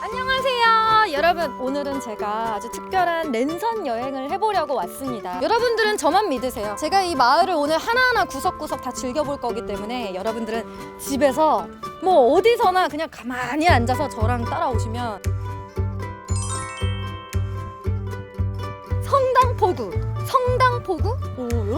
안녕하세요. 여러분 오늘은 제가 아주 특별한 랜선 여행을 해보려고 왔습니다. 여러분들은 저만 믿으세요. 제가 이 마을을 오늘 하나하나 구석구석 다 즐겨볼 거기 때문에 여러분들은 집에서 뭐 어디서나 그냥 가만히 앉아서 저랑 따라오시면 성당포구?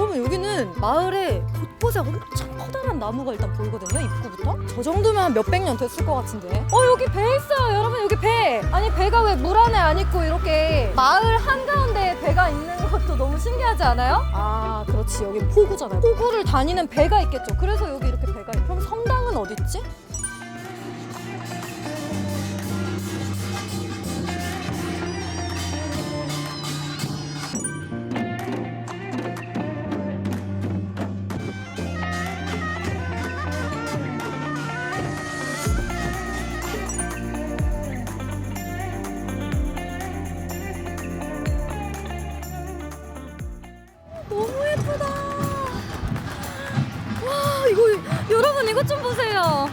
오 여러분 여기는 마을에 곳곳에 엄청 커다란 나무가 일단 보이거든요 입구부터? 저 정도면 한 몇백 년 됐을 것 같은데. 어 여기 배 있어요 여러분 여기 배! 아니 배가 왜 물 안에 안 있고 이렇게 마을 한가운데 배가 있는 것도 너무 신기하지 않아요? 아 그렇지. 여기 포구잖아요. 포구를 다니는 배가 있겠죠. 그래서 여기 이렇게 배가 있 그럼 성당은 어디 있지? 여러분 이것 좀 보세요.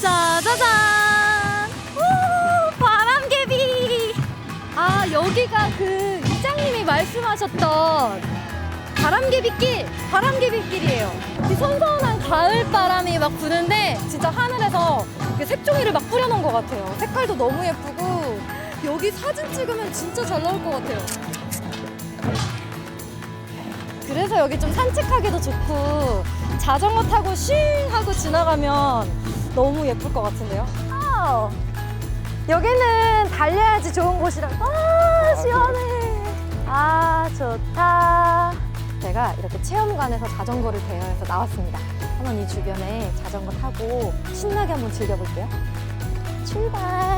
짜자잔. 오, 바람개비. 아, 여기가 그 이장님이 말씀하셨던 바람개비길, 바람개비길이에요. 이 선선한 가을 바람이 막 부는데 진짜 하늘에서 이렇게 색종이를 막 뿌려놓은 것 같아요. 색깔도 너무 예쁘고 여기 사진 찍으면 진짜 잘 나올 것 같아요. 그래서 여기 좀 산책하기도 좋고 자전거 타고 싱 하고 지나가면 너무 예쁠 것 같은데요. 아, 여기는 달려야지 좋은 곳이라. 아 시원해. 아 좋다. 제가 이렇게 체험관에서 자전거를 대여해서 나왔습니다. 한번 이 주변에 자전거 타고 신나게 한번 즐겨볼게요. 출발.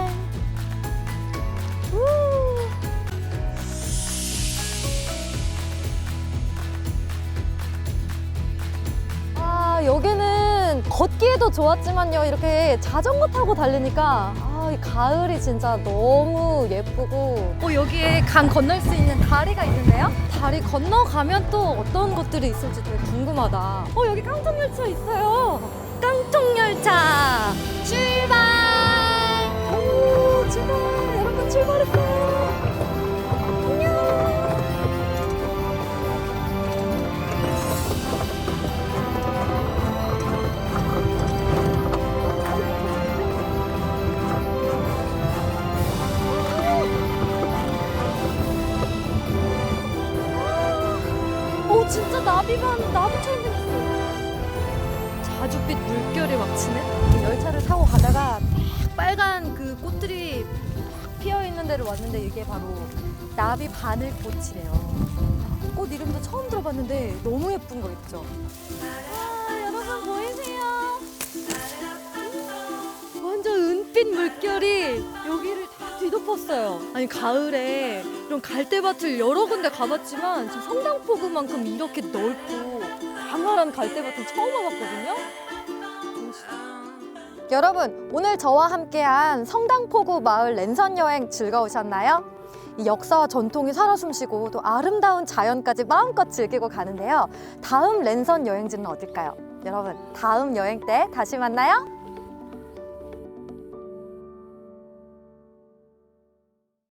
걷기에도 좋았지만요. 이렇게 자전거 타고 달리니까 아, 이 가을이 진짜 너무 예쁘고 어, 여기에 강 건널 수 있는 다리가 있는데요. 다리 건너가면 또 어떤 것들이 있을지 되게 궁금하다. 어, 여기 깡통열차 있어요. 깡통열차 출발! 오 진짜 나비가 나비처럼 생겼어. 자줏빛 물결이 막 치네. 열차를 타고 가다가 딱 빨간 그 꽃들이 막 피어 있는 데를 왔는데 이게 바로 나비 바늘꽃이래요. 꽃 이름도 처음 들어봤는데 너무 예쁜 거 있죠. 아, 여러분 보이세요? 완전 은빛 물결이 여기를 다 뒤덮었어요. 아니 가을에 이런 갈대밭을 여러 군데 가봤지만 성당포구만큼 이렇게 넓고 광활한 갈대밭은 처음 와봤거든요. 여러분 오늘 저와 함께한 성당포구 마을 랜선 여행 즐거우셨나요? 이 역사와 전통이 살아 숨쉬고 또 아름다운 자연까지 마음껏 즐기고 가는데요. 다음 랜선 여행지는 어딜까요? 여러분 다음 여행 때 다시 만나요.